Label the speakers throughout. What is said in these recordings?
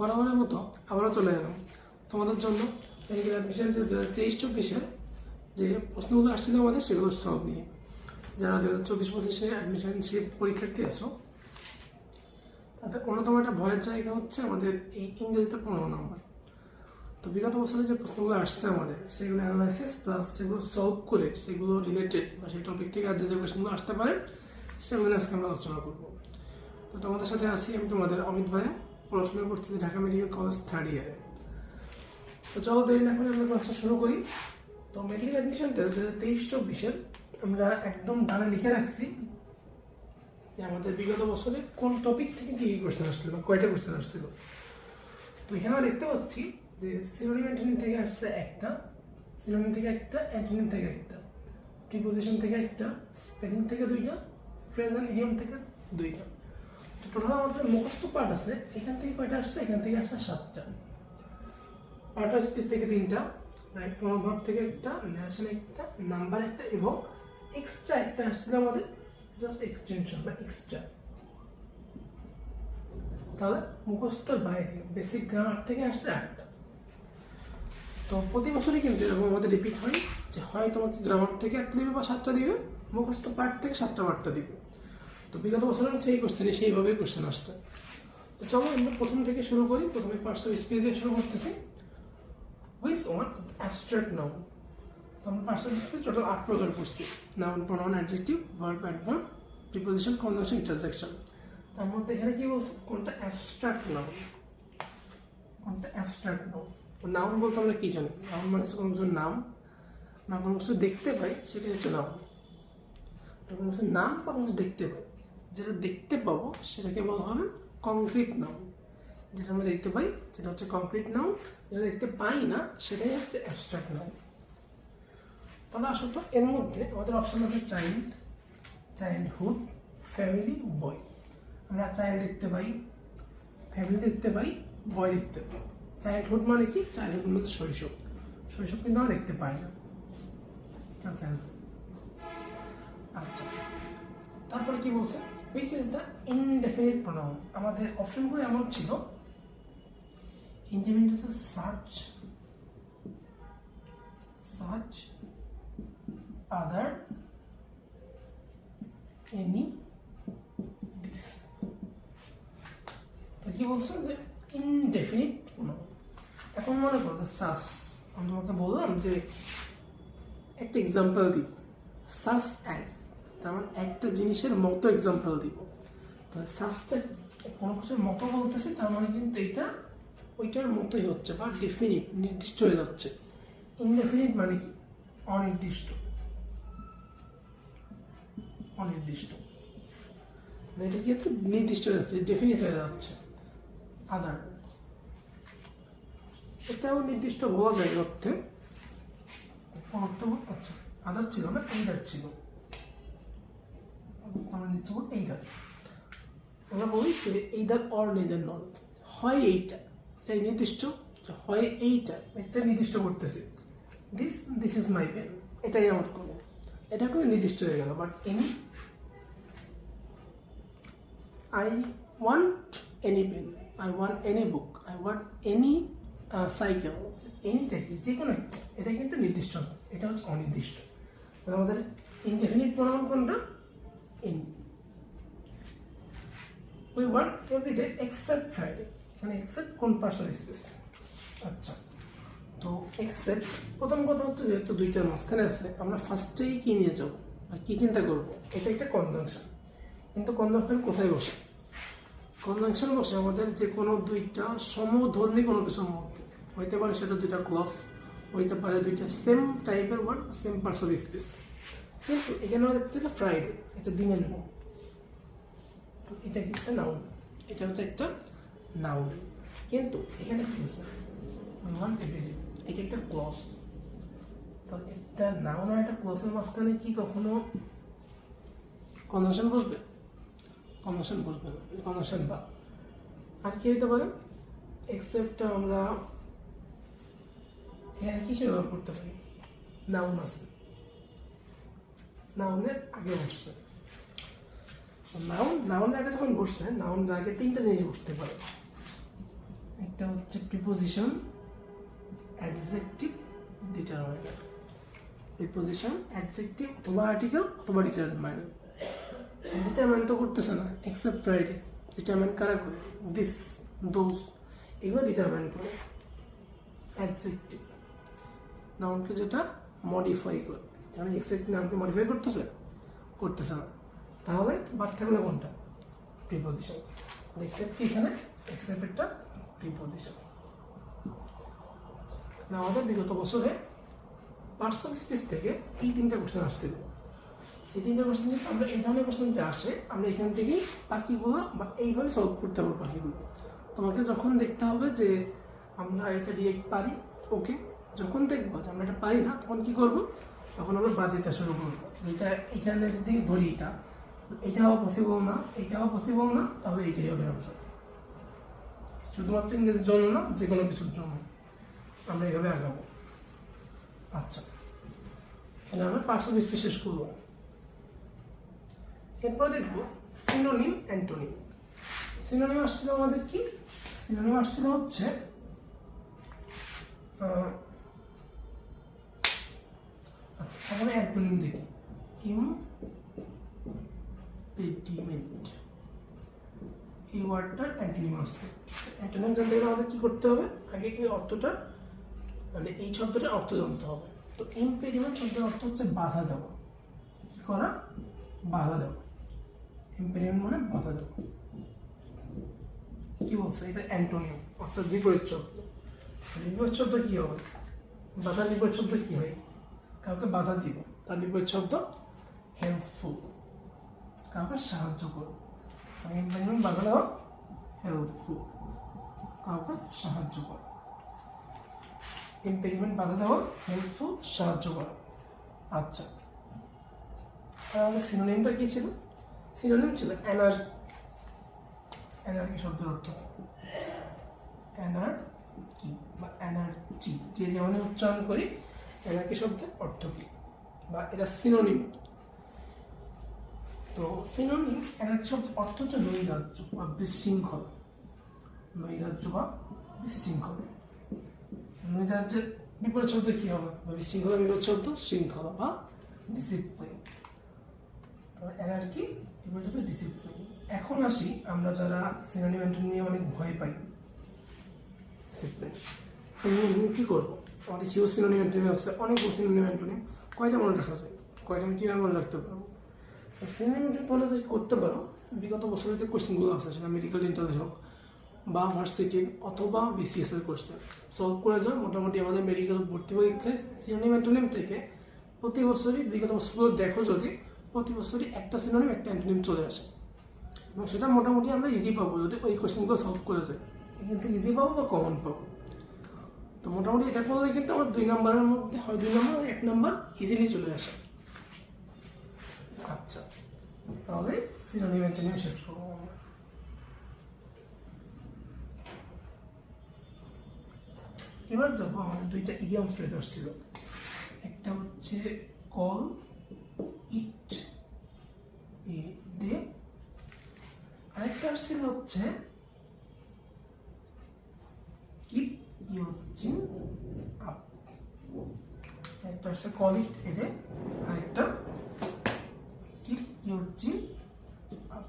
Speaker 1: বরাবরের মতো আবারও চলে এলাম। তোমাদের জন্য অ্যাডমিশন দু হাজার তেইশ চব্বিশের যে প্রশ্নগুলো আসছিল আমাদের, সেগুলো সব নিয়ে। যারা দু হাজার চব্বিশ পঁচিশে অ্যাডমিশনশিপ পরীক্ষার্থী আছো, তাদের অন্যতম একটা ভয়ের জায়গা হচ্ছে আমাদের এই ইংরেজিতে পনেরো নম্বর। তো বিগত বছরে যে প্রশ্নগুলো আসছে আমাদের, সেগুলো অ্যানালাইসিস প্লাস সেগুলো সলভ করে সেগুলো রিলেটেড বা সেই টপিক থেকে আর যে যে কোয়েশনগুলো আসতে পারে, সেগুলো আজকে আমরা আলোচনা করব। তো তোমাদের সাথে আছি আমি তোমাদের অমিত ভাইয়া। পড়াশোনা করতেছি ঢাকা মেডিকেল কলেজ থার্ড ইয়ারে তো চলো দেরি না করে আমরা ক্লাসটা শুরু করি। তো মেডিকেল অ্যাডমিশনটা দু হাজার তেইশ, চব্বিশের আমরা একদম ডানে লিখে রাখছি যে আমাদের বিগত বছরে কোন টপিক থেকে কী কী কোয়েশ্চেন আসছিল বা কয়টা কোয়েশ্চেন আসছিল। তো এখানে আমরা দেখতে পাচ্ছি যে সিনোনিম অ্যান্টোনিম থেকে আসছে একটা সিনোনিম থেকে একটা অ্যান্টোনিম থেকে একটা প্রিপোজিশন থেকে একটা স্পেলিং থেকে দুইটা ফ্রেজাল ইডিয়ম থেকে দুইটা। টোটাল আমাদের মুখস্থ পার্ট আছে, এখান থেকে কয়টা আসছে? এখান থেকে আসছে সাতটা। পার্ট স্পিচ থেকে তিনটা রাইট ভার্ব থেকে একটা ন্যাশন একটা নাম্বার একটা, এবং এক্সট্রা একটা আসছিল আমাদের জাস্ট এক্সটেনশন বা এক্সট্রা তাহলে মুখস্থর বাইরে বেসিক গ্রামার থেকে আসছে আটটা। তো প্রতি বছরই কিন্তু এরকম আমাদের রিপিট হয় যে হয় তোমাকে গ্রামার থেকে একটা দিবে বা সাতটা দিবে, মুখস্থ পার্ট থেকে সাতটা পার্টটা দিবে। তো বিগত বছরের হচ্ছে সেই কোশ্চেনে সেইভাবেই কোশ্চেন আসছে তো চলো, আমরা প্রথম থেকে শুরু করি। প্রথমে পার্টস অফ স্পিচ দিয়ে শুরু করতেছি। হুইস ওয়ান অ্যাবস্ট্রাক্ট নাউন তো আমরা পার্টস অফ স্পিচ টোটাল আট প্রকার করছি noun pronoun adjective verb adverb preposition conjunction interjection তার মধ্যে এখানে কি বলছে? কোনটা অ্যাবস্ট্রাক্ট নাউন কোনটা অ্যাবস্ট্রাক্ট নাউন নাউন বলতে আমরা কি জানি? নাউন মানে হচ্ছে কোনো কিছু নাম, না কোনো কিছু দেখতে পাই, সেটাই হচ্ছে নাউন কোনো কিছুর নাম বা কোনো কিছু দেখতে পাই। যেটা দেখতে পাবো, সেটাকে বলা হবে কংক্রিট নাউন যেটা আমরা দেখতে পাই, সেটা হচ্ছে কংক্রিট নাউন যেটা দেখতে পাই না, সেটাই হচ্ছে অ্যাবস্ট্রাক্ট নাউন তাহলে আসলে তো, এর মধ্যে আমাদের অপশান আছে চাইল্ড চাইল্ডহুড ফ্যামিলি বয় আমরা চাইল্ড দেখতে পাই ফ্যামিলি দেখতে পাই বয় দেখতে পাই। চাইল্ডহুড মানে কি? চাইল্ডহুড মানে হচ্ছে শৈশব। শৈশব কিন্তু আমরা দেখতে পাই না। আচ্ছা তারপরে কি বলছে? Which is the indefinite pronoun আমাদের অপশনগুলো এমন ছিল। ইনডেফিনিট হচ্ছে সার্চ সার্চ আদার এনি তো কি বলছো? যে ইনডেফিনিট প্রোনাউন এখন মনে করো সাস আমি তোমাকে বললাম যে একটা এক্সাম্পল দিব সাস অ্যাজ তার মানে একটা জিনিসের মতো এক্সাম্পল দিব। তাহলে সাসটা কোনো কিছুর মতো বলতেছে, তার মানে কিন্তু এটা, ওইটার মতোই হচ্ছে বা ডেফিনিট নির্দিষ্ট হয়ে যাচ্ছে। ইনডেফিনিট মানে কি? অনির্দিষ্ট। অনির্দিষ্ট। এটা কি হচ্ছে? নির্দিষ্ট হয়ে যাচ্ছে ডেফিনিট হয়ে যাচ্ছে। আদার এটাও নির্দিষ্ট বলা যায় অর্থে। অর্থ? আচ্ছা আদার ছিল না এইদার ছিল। আমরা নির্দিষ্ট বলি এইদার আমরা বলি যে এইদার অর নেদার নট হয় এইটা এটা নির্দিষ্ট হয় এইটা এটা নির্দিষ্ট করতেছে this this is my pen এটাই আমার কোনো এটা কোনো নির্দিষ্ট হয়ে গেল but any I want any pen I want any book I want any cycle এনিটা কি যে কোনো এটা কিন্তু নির্দিষ্ট না এটা হচ্ছে অনির্দিষ্ট আমাদের ইনডেফিনিট কোনটা any we want every day except Friday মানে এক্সেপ্ট কোন পার্সন স্পেস আচ্ছা। তো এক্সেপ্ট প্রথম কথা হচ্ছে যেহেতু দুইটার মাঝখানে আছে, আমরা ফার্স্টেই কি নিয়ে যাব? বা কী চিন্তা করব? এটা একটা কনজাংশন কিন্তু কনজাংশন কোথায় বসে? কনজাংশন বসে আমাদের যে কোনো দুইটা সমধর্মী কোনো কিছুর মধ্যে। হইতে পারে সেটা দুইটা ক্লস হইতে পারে দুইটা সেম টাইপের word same parts of space কিন্তু এখানে আমরা দেখতে ফ্রাইডে এটা দিনের নাম তো এটা একটা নাউন এটা হচ্ছে একটা নাউন কিন্তু এখানে কি আছে ওয়ান এভরিডে এটা একটা ক্লস তো একটা নাউন আর একটা ক্লসের মাঝখানে কি কখনো কনজাংশন বসবে কনজাংশন বসবে না কনজাংশন বা আর কি হতে পারে এক্সেপ্টটা আমরা এখানে কিসে ব্যবহার করতে পারি নাউন আছে নাউনের আগে বসছে। নাউন, নাউনের আগে যখন বসছে, নাউনের আগে তিনটা জিনিস বসতে পারে। একটা হচ্ছে preposition adjective determiner preposition adjective অথবা আর্টিকেল অথবা ডিটারমাইনার ডিটারমাইন তো করতেছে না এক্সেপ্ট রাইটে ডিটারমাইন কারা করে? দিস দোজ এগুলো ডিটারমাইন করে। অ্যাডজেক্টিভ নাউনকে যেটা মডিফাই করে। কারণ এক্সেপ্ট নামকে মডিফাই করতেছে? করতেছে না। তাহলে বাদ থাকলে কোনটা প্রিপোজিশন এক্সেপ্ট কি এখানে? এক্সেপ্টটা প্রিপোজিশন না, আমাদের বিগত বছরে পার্সোনাল স্পেস থেকে এই তিনটা কোশ্চেন আসছিল। এই তিনটা কোশ্চেন আমরা এই ধরনের কোশ্চেন কোশ্চেনটা আসে, আমরা এখান থেকেই পাখিগুলো বা এইভাবে সলভ করতে পারব পাখিগুলো। তোমাকে যখন দেখতে হবে যে আমরা এটা ডিরেক্ট পারি ওকে যখন দেখব যে আমরা এটা পারি না, তখন কি করব? তখন আমরা বাদ দিতে শুরু করব যেটা এখানে যদি ধরি এটা, এটাও পসিবল না, এটাও পসিবল না, তাহলে এটাই হবে আনসার শুধুমাত্র ইংরেজির জন্য না যে কোনো কিছুর জন্য। আমরা এইভাবে আগাবো। আচ্ছা। তাহলে আমরা পার্সোনাল স্পেস শেষ করব। এরপরে দেখব সিনোনিম অ্যান্টোনিম সিনোনিম আসছিল আমাদের কি? সিনোনিম আসছিল হচ্ছে আচ্ছা তাহলে অ্যান্টোনিম দেখি। ইম পেডিমেন্ট এই ওয়ার্ডটার অ্যান্টোনিম আসবে অ্যান্টোনিম জানতে গেলে আমাদের কি করতে হবে? আগে এই অর্থটা মানে এই শব্দটার অর্থ জানতে হবে। তো ইম্পেডিমেন্ট শব্দের অর্থ হচ্ছে বাধা দেওয়া। কি করা? বাধা দেওয়া। ইম্পেডিমেন্ট মানে বাধা দেওয়া। কি বলছে? এটা অ্যান্টোনিম, অর্থাৎ বিপরীত শব্দ। বিপরীত শব্দ কি হবে? বাধার বিপরীত শব্দ কি হয় কাউকে বাধা দিব, তার বিপরীত শব্দ হেল্পফুল কাউকে সাহায্য করো বাধা দেওয়া হেল্পফুল কাউকে সাহায্য করো ইম্পেরিমেন্ট বাধা দেওয়া হেল্পফুল সাহায্য করা আচ্ছা আমাদের সিনোনিমটা কি ছিল? সিনোনিম ছিল এনার এনার্কি শব্দের অর্থ এনার কি বা এনার্জি যে যেমন উচ্চারণ করি এনার্কি শব্দের অর্থ কি? বা এরা সিনোনিম তো সিনোনিম এনার্কি শব্দের অর্থ হচ্ছে নৈরাজ্য বা বিশৃঙ্খল। নৈরাজ্য বা বিশৃঙ্খল। নৈরাজ্যের বিপরীত শব্দ কি হবে? বা বিশৃঙ্খলা বিপরীত শব্দ শৃঙ্খলা বা ডিসিপ্লিন এনার্কি বিপরীত হচ্ছে ডিসিপ্লিন এখন আসি আমরা যারা সিনোনিম অ্যান্টোনিম নিয়ে অনেক ভয় পাই। ডিসিপ্লিন সিনোনিম কি করব? আমাদের হিউ সিনোনিম অ্যান্টোনিম আছে অনেক সিনোনিম অ্যান্টোনিম কয়টা মনে রাখা যায়? কয়টা আমি কীভাবে মনে রাখতে পারব? সিনোনিম অ্যান্টোনিম তোমরা যদি করতে পারো, বিগত বছরের যে কোশ্চেনগুলো আছে, সেটা মেডিকেল ডেন্টালের হোক বা ভার্সিটির অথবা বিসিএস এর কোর্সে সলভ করে যাও, মোটামুটি আমাদের মেডিকেল ভর্তি পরীক্ষায় সিনোনিম অ্যান্টোনিম থেকে প্রতি বছরই, বিগত বছরগুলো দেখো যদি, প্রতি বছরই একটা সিনোনিম, একটা অ্যান্টোনিম চলে আসে। এবং সেটা মোটামুটি আমরা ইজি পাবো যদি ওই কোশ্চেনগুলো সলভ করে যাই। কিন্তু ইজি পাবো বা কমন পাবো? তো মোটামুটি এটা করলে কিন্তু আমার দুই নম্বরের মধ্যে হয়, দুই নম্বর এক নম্বর ইজিলি চলে আসে। আচ্ছা তাহলে অ্যান্টোনিম শেষ করব। এবার যাব আমাদের দুইটা ইডিয়াম ফ্রেজ আসছিল। একটা হচ্ছে কল ইট এ ডে আরেকটা আসছিল হচ্ছে কিপ ইউর চিন আপ একটা হচ্ছে কল ইট এ ডে আরেকটা কিপ ইউর চিন আপ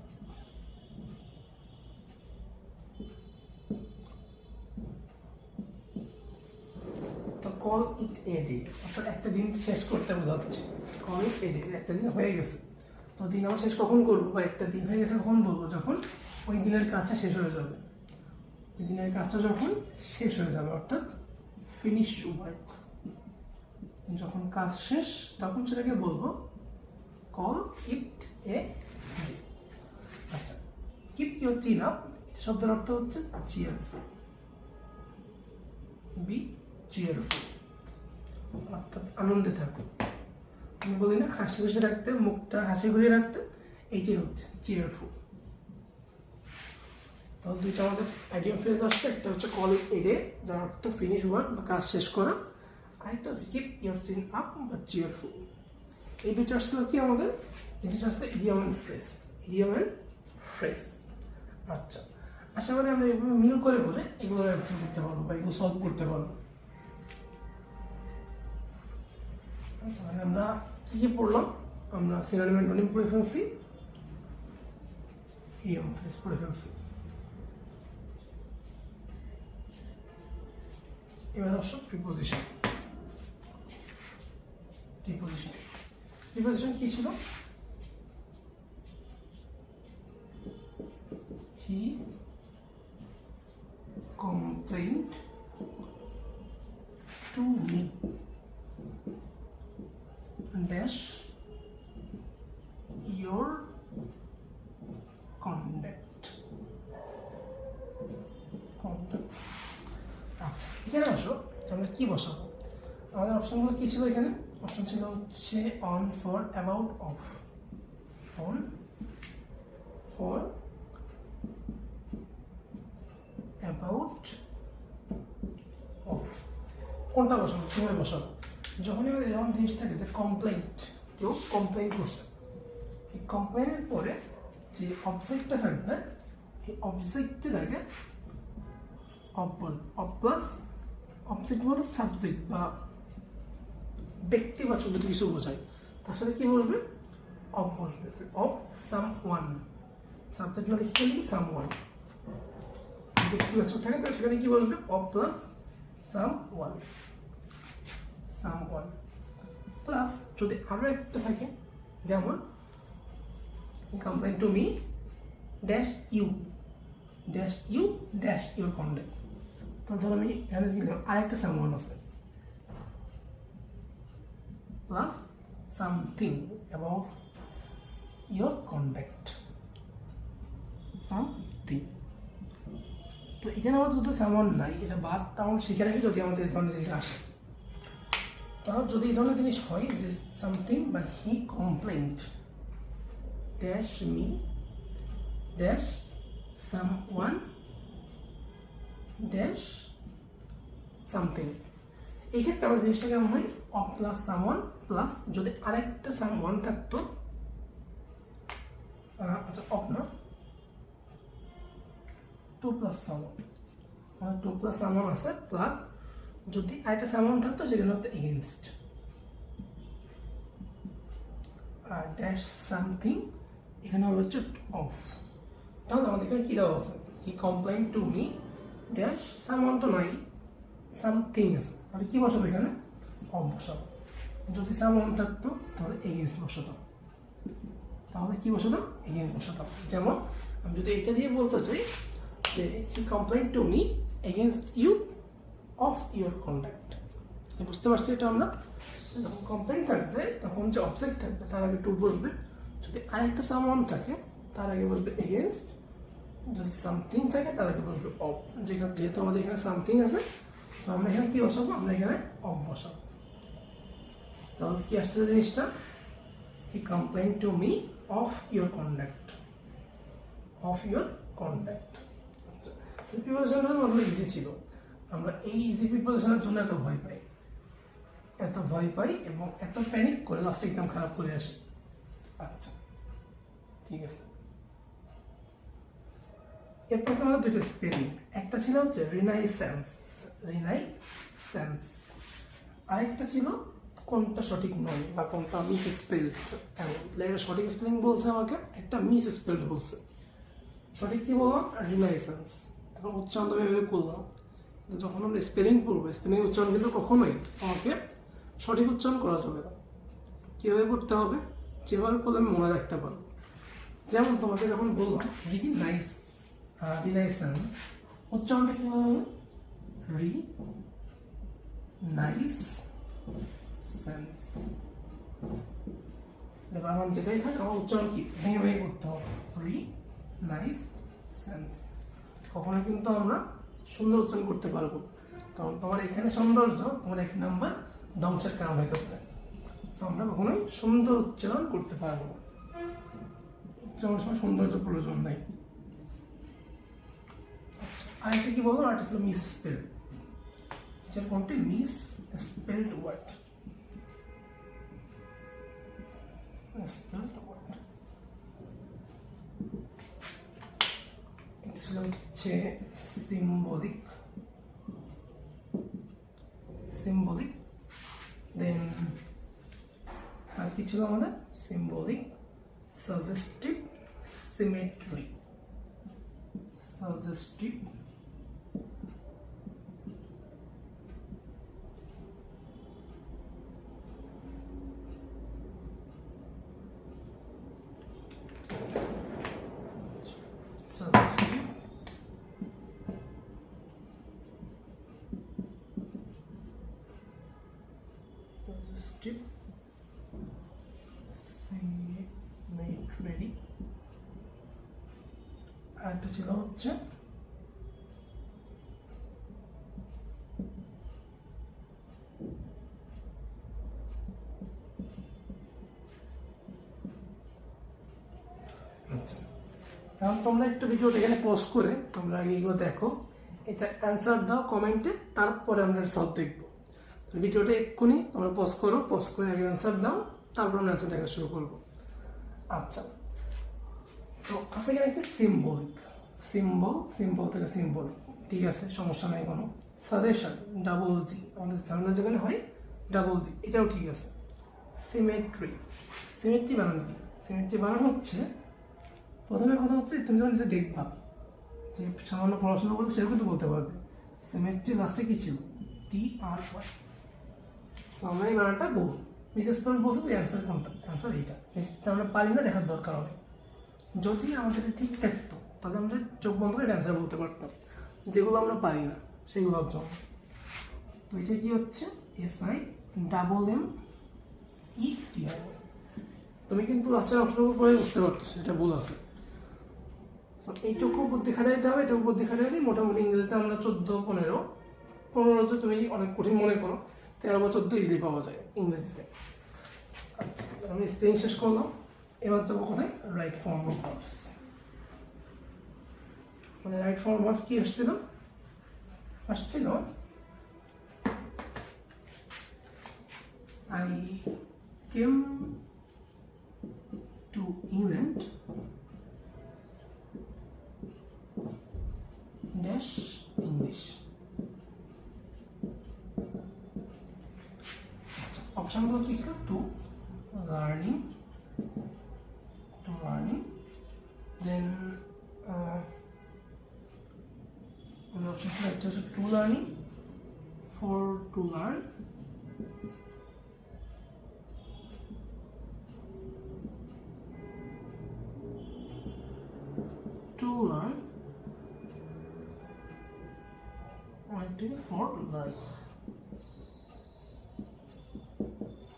Speaker 1: তো কল ইট এ ডে অর্থাৎ একটা দিন শেষ করতে বোঝাচ্ছে। কল ইট এ ডে একটা দিন হয়ে গেছে। তো দিন আমার শেষ কখন করব বা একটা দিন হয়ে গেছে কখন বলব? যখন ওই দিনের কাজটা শেষ হয়ে যাবে। ওই দিনের কাজটা যখন শেষ হয়ে যাবে, অর্থাৎ ফিনিশ ওয়ার্ক যখন কাজ শেষ, তখন সেটাকে বলব কল ইট এ আচ্ছা কিপ ইউর চিন আপ শব্দের অর্থ হচ্ছে চিয়ারফুল বি চিয়ারফুল অর্থাৎ আনন্দে থাকো। আমি বলি না, হাসি খুশি রাখতে, মুখটা হাসি খুশি রাখতে এইটাই হচ্ছে চিয়ারফুল তো দুইটা আমাদের আইডিয়াম ফেজ আসছে, একটা হচ্ছে কল এডে যার অর্থ ফিনিশ ওয়ার্ক বা কাজ শেষ করা। আরেকটা হচ্ছে কিপ ইউর সিন আপ বা চিয়ারফুল এই দুটো আসছিল কি আমাদের? এই দুটো আসলে idiom and phrase idiom and phrase আচ্ছা আশা করি আমরা এভাবে মিল করে করে এগুলো অ্যান্সার করতে পারব বা এগুলো সলভ করতে পারব। আচ্ছা মানে আমরা কি কি পড়লাম? আমরা সিনোনিম অ্যান্টোনিম পড়ে ফেলছি। ইএম ফ্রেস পড়ে ফেলছি। এবার আসো প্রিপোজিশন প্রিপোজিশন প্রিপোজিশন কি ছিল? হি complained to me dash your conduct conduct আচ্ছা এখানে আসো আমরা কি বসাবো আমাদের অপশনগুলো কি ছিল এখানে? অপশন ছিল হচ্ছে on for about of on for about of কোনটা বসাবো? কীভাবে বসাবো? যখনই এরকম জিনিস থাকে যে কমপ্লেন্ট কেউ কমপ্লেন করছে। এই কমপ্লেনের পরে যে অবজেক্টটা থাকবে, এই অবজেক্টের আগে অফ প্লাস অবজেক্ট বলতে সাবজেক্ট বা ব্যক্তিবাচক যদি কিছু বোঝায়। তার সাথে কি বসবে? অফ বসবে। অফ সাম ওয়ান সাবজেক্ট মানে কি লিখি সাম ওয়ান ব্যক্তিবাচক থাকে, তাহলে সেখানে কি বসবে? Of plus someone someone plus যদি আরও একটা থাকে, যেমন complain to me dash you dash you dash your conduct তো ধরো আমি এখানে দিলাম আরেকটা সাম ওয়ান আছে। Plus something about your conduct something তো এখানে আমার দুটো সামান নাই, এটা বাদ তাহলে সেখানে কি যদি আমাদের এই ধরনের জিনিস আসে। তাহলে যদি এই ধরনের জিনিস হয় যে সামথিং বা he complaint dash me dash someone dash something এই ক্ষেত্রে আমার জিনিসটা কেমন হয়? Of plus someone plus যদি আরেকটা সাম ওয়ান থাকতো আচ্ছা অফ না? টু প্লাস সামন মানে টু প্লাস সামন আছে প্লাস যদি আরেকটা সামন থাকতো সেটা হতো এগেনস্ট আর ড্যাশ সামথিং এখানে হবে হচ্ছে অফ তাহলে আমাদের এখানে কী দেওয়া আছে? He complain to me dash someone তো নাই সামথিং আছে। তাহলে কী বসাবো এখানে? অফ বসাবো। যদি সামন থাকতো তাহলে এগেন্স বসাতাম তাহলে কি বসাতাম এগেন্স বসাতাম যেমন আমি যদি এটা দিয়ে বলতে চাই যে he complain to me against you of your conduct বুঝতে পারছি এটা আমরা? যখন কমপ্লেন থাকবে, তখন যে অবজেক্ট থাকবে, তার আগে টু বসবে। যদি আরেকটা সামন থাকে, তার আগে বসবে এগেনস্ট যদি সামথিং থাকে, তার আগে বসবে অফ যেখানে যেহেতু আমাদের এখানে সামথিং আছে, তো আমরা এখানে কি বসাবো? আমরা এখানে অফ বসাবো। তাহলে কি আসছে জিনিসটা? He complain to me of your conduct of your conduct প্রিপারেশনটা আমাদের ইজি ছিল। আমরা এই ইজি প্রিপারেশনের জন্য এত ভয় পাই। এত ভয় পাই এবং এত প্যানিক করে লাস্টে একদম খারাপ করে আসি। আচ্ছা ঠিক আছে। এরপর আমাদের দুটো স্পেলিং একটা ছিল হচ্ছে রিনাই সেন্স রিনাই সেন্স আরেকটা ছিল কোনটা সঠিক নয় বা কোনটা মিস স্পেলড একটা সঠিক স্পেলিং বলছে আমাকে, একটা মিস স্পেলড বলছে। সঠিক কী বললাম? রিনাইসেন্স এখন উচ্চারণ তো এভাবে করলাম। যখন আমরা স্পেলিং করব স্পেলিং উচ্চারণ কিন্তু কখনোই আমাকে সঠিক উচ্চারণ করা যাবে না। কীভাবে করতে হবে? যেভাবে করলে আমি মনে রাখতে পারব যেমন তোমাকে যখন বললাম রি নাইস উচ্চারণটা কীভাবে হবে? রি নাইস সেন্স এবার আমার যেটাই থাকে আমার উচ্চারণ কি ভেঙে ভেঙে করতে হবে রি নাইস সেন্স কখনো কিন্তু আমরা সুন্দর উচ্চারণ করতে পারব কারণ তোমার এখানে সৌন্দর্য তোমার এক নাম্বার ধ্বংসের কারণ হতে পারে তো আমরা কখনোই সুন্দর উচ্চারণ করতে পারব উচ্চারণের সময় সৌন্দর্য প্রয়োজন নাই আরেকটা কি বলব আরেকটা ছিল মিস স্পেল এটার কোনটি misspelled word spelled word এটা ছিল ছিল হচ্ছে সিম্বলিক সিম্বলিক দেন আর কি ছিল আমাদের symbolic suggestive symmetry suggestive suggestive. ছিল হচ্ছে? আচ্ছা। এখন তোমরা একটু ভিডিওটা এখানে পোস্ট করে তোমরা এগুলো দেখো। এটা অ্যান্সার দাও কমেন্টে তারপরে আমরা সলভ দেখব। ভিডিওটা এক্ষুনি তোমরা পোস্ট করো পোস্ট করে আগে অ্যান্সার দাও তারপর আমরা অ্যান্সার দেখা শুরু করব। আচ্ছা। তো আছে এখানে একটি সিম্বলিক সিম্বল সিম্বল থেকে সিম্বল ঠিক আছে, সমস্যা নাই কোনো। সাজেশন ডাবল জি আমাদের ঝামেলা যেখানে হয় ডাবল জি এটাও ঠিক আছে। সিমেট্রি সিমেট্রি বানানো কি? সিমেট্রি বানানো হচ্ছে, প্রথমে কথা হচ্ছে, তুমি যখন এটা দেখবা, যে সামান্য পড়াশোনা করতে সেরকম তো বলতে পারবে। সিমেট্রি লাস্টে কি ছিল? টি আর ওয়াই সময় বানাটা বহু মিসেস পল বলছে অ্যান্সার কোনটা? অ্যান্সার এইটা। আমরা পারি না দেখার দরকার হবে। যদি আমাদের ঠিক থাকতো তাহলে আমরা চোখ বন্ধ করে অ্যান্সার বলতে পারতাম। যেগুলো আমরা পারি না, সেগুলোর জন্য। তো এটা কি হচ্ছে? S I double M E T I তুমি কিন্তু লাস্টের অপশনগুলো পরে বুঝতে পারতেছো এটা ভুল আছে। এইটুকু বুদ্ধি দিতে হবে এটুকু বুদ্ধি খাটাই দিই। মোটামুটি ইংরেজিতে আমরা চোদ্দ, পনেরো পনেরো তো তুমি অনেক কঠিন মনে করো, তেরো বা চোদ্দ ইজিলি পাওয়া যায় ইংরেজিতে। আচ্ছা আমি স্পেলিং শেষ করলাম। এবার যাব কোথায়? রাইট ফর্ম অফ ভার্বস মানে রাইট ফর্ম অফ কি আসছিল? আসছিল? I came to England dash English অপশনগুলো কি ছিল? To learning to learning then একটা হচ্ছে to learning for to learn to learn আরেকটি ফর লার্ন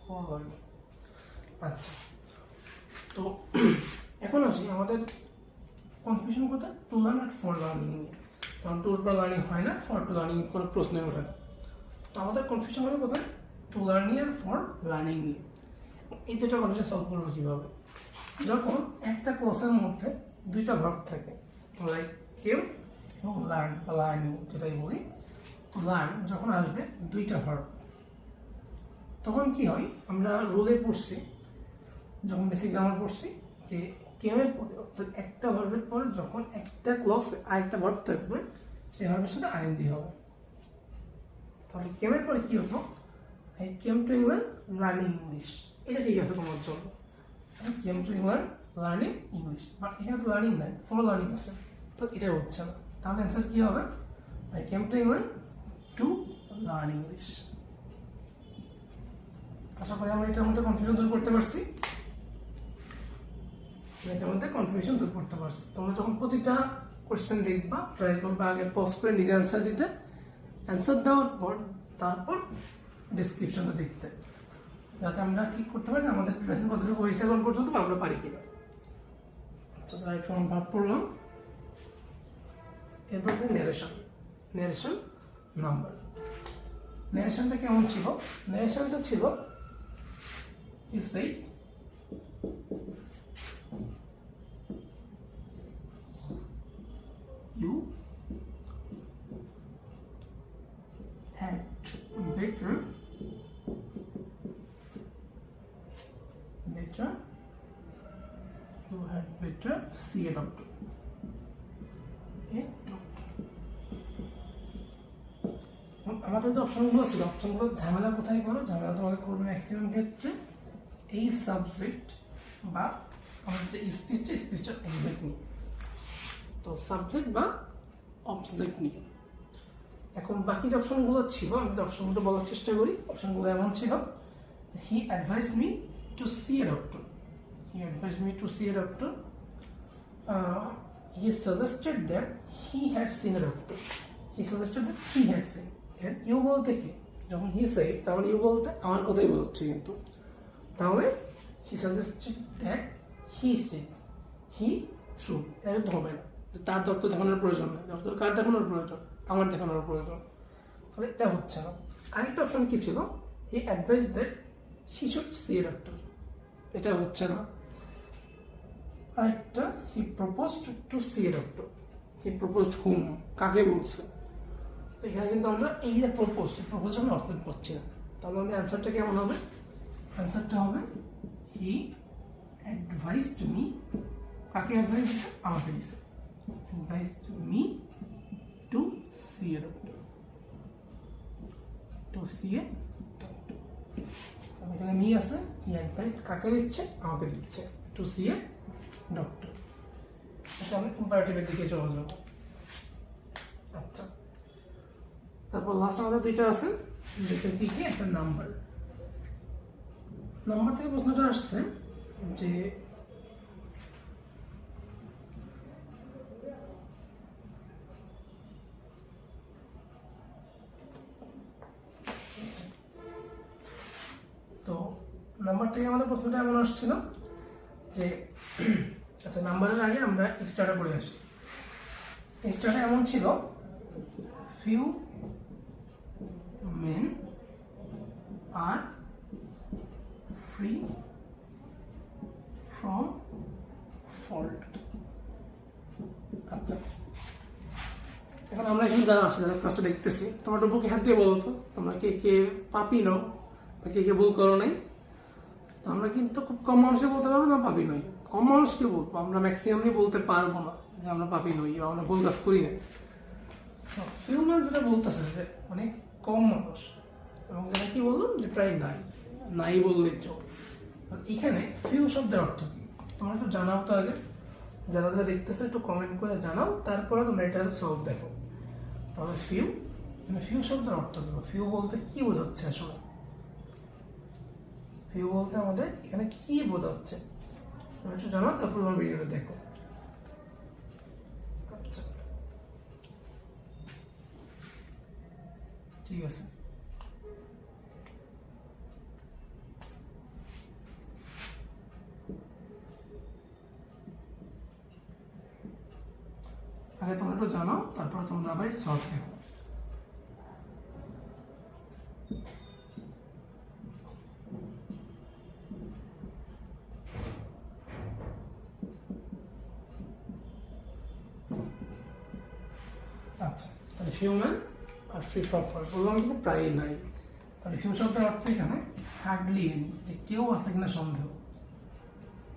Speaker 1: ফর লার্ন আচ্ছা। তো, এখন আসি আমাদের কনফিউশন কোথায়? টু লার্ন আর ফর লার্নিং নিয়ে। কারণ টুর পর লার্নিং হয় না ফর টু লার্নিং কোনো প্রশ্নই ওঠে না। তো আমাদের কনফিউশন হবে কোথায় টু লার্নিং আর ফর লার্নিং নিয়ে। এই দুটো কনফিউশন সলভ করব কীভাবে? যখন একটা কোর্সের মধ্যে দুইটা ভাব থাকে লাইক কেউ এবং লার্ন বা লার্নিং যেটাই বলি তো লার্ন যখন আসবে দুইটা ভার্ব তখন কি হয়, আমরা রুলে পড়ছি, যখন বেসিক গ্রামার পড়ছি, যে পরে একটা ভার্বের পরে যখন একটা ক্লস আরেকটা ভার্ব থাকবে, সেই ভার্বের সাথে আইএনজি হবে। তাহলে কেমের পরে কি হতো? I came to England learning English এটা ঠিক আছে তোমার জন্য। I came to England learning English but এখানে তো লার্নিং নাই ফর লার্নিং আছে। তো এটা হচ্ছে না। তাহলে অ্যান্সার কি হবে? I came to England to learn English আশা করি আমরা এটার মধ্যে কনফিউশন দূর করতে পারছি। এটার মধ্যে কনফিউশন দূর করতে পারছি। তোমরা যখন প্রতিটা কোয়েশ্চেন দেখবা ট্রাই করবা আগে পজ করে নিজে অ্যান্সার দিতে। অ্যান্সার দেওয়ার পর, তারপর ডিসক্রিপশনটা দেখতে। যাতে আমরা ঠিক করতে পারি আমাদের প্রিপারেশন কতটুকু হয়েছে এখন পর্যন্ত আমরা পারি কিনা। আচ্ছা রাইট ফর্ম ভাব পড়লাম এরপর ন্যারেশন ন্যারেশন নাম্বার ন্যারেশনটা কেমন ছিল? ন্যারেশনটা ছিল, is you had better better you had better see a doctor. আমাদের যে অপশনগুলো ছিল অপশনগুলো ঝামেলা কোথায় করো? ঝামেলা তোমাকে করবে ম্যাক্সিমাম ক্ষেত্রে এই সাবজেক্ট বা আমাদের যে স্পিচটা স্পিচটার অবজেক্ট নিয়ে তো সাবজেক্ট বা অবজেক্ট নিয়ে। এখন বাকি যে অপশনগুলো ছিল আমি অপশনগুলো বলার চেষ্টা করি অপশনগুলো এমন ছিল he advise me to see a doctor he advise me to see a doctor he suggested that he had seen a doctor he suggested that he had seen এর ইউ বলতে কি? যখন হি সে তাহলে ইউ বলতে আমার কথাই বোঝাচ্ছে কিন্তু। তাহলে he suggested that he see he should এটা হবে না। তার ডক্টর দেখানোর প্রয়োজন নেই। ডক্টর কার দেখানোর প্রয়োজন, আমার দেখানোর প্রয়োজন। তাহলে এটা হচ্ছে না। আরেকটা অপশন কী ছিল? He advise that he should see a doctor এটা হচ্ছে না। আরেকটা he propose to see a doctor he propose hmm কাকে বলছে? তো এখানে কিন্তু আমরা এই যে প্রপোজ প্রপোজ আমরা অর্থ পাচ্ছি না। তাহলে আমাদের অ্যান্সারটা কেমন হবে? অ্যান্সারটা হবে হি অ্যাডভাইস টু মি কাকে অ্যাডভাইস আমাকে দিচ্ছে to me to see a doctor to see a doctor এখানে মি আছে হি অ্যাডভাইস কাকে দিচ্ছে আমাকে দিচ্ছে টু সি এ ডক্টর আচ্ছা আমি কম্পারেটিভের দিকে চলে যাব আচ্ছা তারপর লাস্ট আমাদের দুইটা আছে দুইটার দিকে একটা নাম্বার নাম্বার থেকে প্রশ্নটা আসছে যে নাম্বার থেকে আমাদের প্রশ্নটা এমন আসছিল যে আচ্ছা নাম্বারের আগে আমরা এক্সট্রাটা পড়ে আসি। এক্সট্রাটা এমন ছিল few men are free from fault আচ্ছা এখন আমরা এখন যারা আছে, যারা ক্লাসে দেখতেছি, তোমার বুকে হাত দিয়ে বলো তো? তোমরা কে কে পাপি নও বা কে কে ভুল করো নাই? তো আমরা কিন্তু খুব কম মানুষে বলতে পারব না পাপি নই। কম মানুষকে বলব? আমরা ম্যাক্সিমামলি বলতে পারব না যে আমরা পাপি নই বা আমরা ভুল কাজ করি না। ফিউ মানুষ যেটা বলতেছে যে অনেক কম মানুষ এবং যেটা কি বললাম যে প্রায় নাই। নাই বললে চল। এখানে ফিউ শব্দের অর্থ কি? তোমরা একটু জানাও তো আগে। যারা যারা দেখতেছে, একটু কমেন্ট করে জানাও। তারপরে তোমরা এটা সলভ দেখো। তাহলে ফিউ মানে ফিউ শব্দের অর্থ কি ফিউ বলতে কি বোঝাচ্ছে আসলে? ভিউ বলতে আমাদের এখানে কি বোঝাচ্ছে? একটু জানো, তারপর তোমার ভিডিওটা দেখো। আচ্ছা। ঠিক আছে। আগে তোমরা একটু জানো, তারপর তোমরা আবার সলভ দেখো আচ্ছা তাহলে হিউম্যান আর ফ্রি ফল বললাম কিন্তু প্রায়ই নাই তাহলে হিউ শব্দের অর্থ এখানে হার্ডলি এনি যে কেউ আছে কিনা সন্দেহ।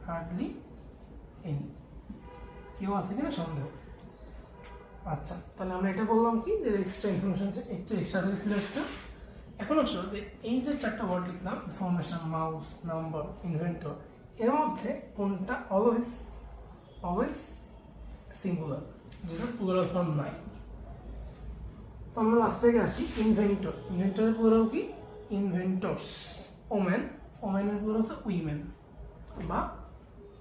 Speaker 1: হার্ডলি এনি কেউ আছে কিনা সন্দেহ। আচ্ছা তাহলে আমরা এটা বললাম কি, যে এক্সট্রা ইনফরমেশন একটু এক্সট্রা ছিল একটা এখন আসো যে এই যে চারটা ওয়ার্ড লিখলাম ইনফরমেশন মাউস নাম্বার ইনভেন্টর এর মধ্যে কোনটা অলওয়েজ অলওয়েজ সিঙ্গুলার যেটা প্লুরাল ফর্ম নাই। তো আমরা লাস্ট থেকে আসি ইনভেন্টর ইনভেন্টরের প্লুরাল কি? ইনভেন্টরস ওমেন ওমেনের প্লুরাল হচ্ছে উইমেন বা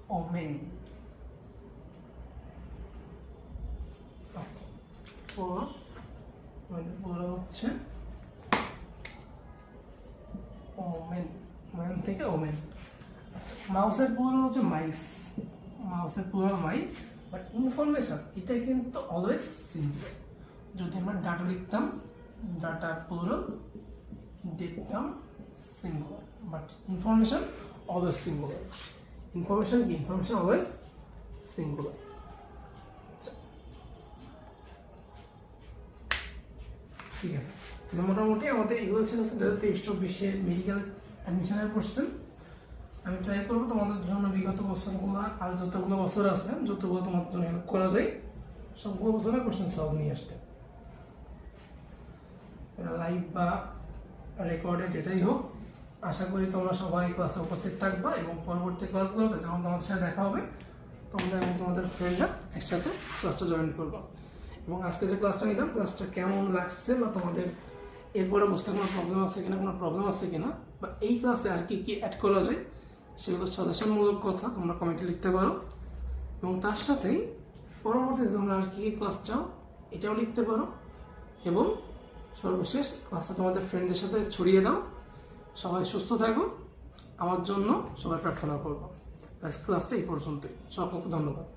Speaker 1: ওমেন হচ্ছে ওমেন ওমেন থেকে ওমেন মাউসের প্লুরাল হচ্ছে মাইস মাউসের প্লুরাল মাইস বাট ইনফরমেশন এটা কিন্তু অলওয়েজ সিম্পল যদি আমরা ডাটা লিখতাম ডাটা প্লুরাল লিখতাম singular but information always singular information কি? ইনফরমেশন অলওয়েজ সিঙ্গুলার ঠিক আছে। তাহলে মোটামুটি আমাদের এগুলো ছিল দু হাজার তেইশ, চব্বিশে মেডিকেল অ্যাডমিশনের কোশ্চেন আমি ট্রাই করব তোমাদের জন্য বিগত বছরগুলো আর যতগুলো বছর আছে, যতগুলো তোমার জন্য হেল্প করা যায়, সবগুলো বছরের কোশ্চেন সলভ নিয়ে আসতে। লাইভ বা রেকর্ডেড যেটাই হোক, আশা করি তোমরা সবাই ক্লাসে উপস্থিত থাকবা এবং পরবর্তী ক্লাসগুলোতে যখন তোমাদের সাথে দেখা হবে, তোমরা এবং তোমাদের ফ্রেন্ডরা একসাথে ক্লাসটা জয়েন করবা। এবং আজকে যে ক্লাসটা নিলাম ক্লাসটা কেমন লাগছে বা তোমাদের এরপরে বুঝতে কোনো প্রবলেম আছে কিনা, কোনো প্রবলেম আছে কিনা, বা এই ক্লাসে আর কি কি অ্যাড করা যায়, সেগুলো সাজেশনমূলক কথা তোমরা কমেন্টে লিখতে পারো। এবং তার সাথেই পরবর্তীতে তোমরা আর কি কি ক্লাস চাও, এটাও লিখতে পারো। এবং সর্বশেষ ক্লাসটা তোমাদের ফ্রেন্ডদের সাথে ছড়িয়ে দাও। সবাই সুস্থ থাকো। আমার জন্য সবাই প্রার্থনা করব। ক্লাসটা এই পর্যন্তই। সকলকে ধন্যবাদ।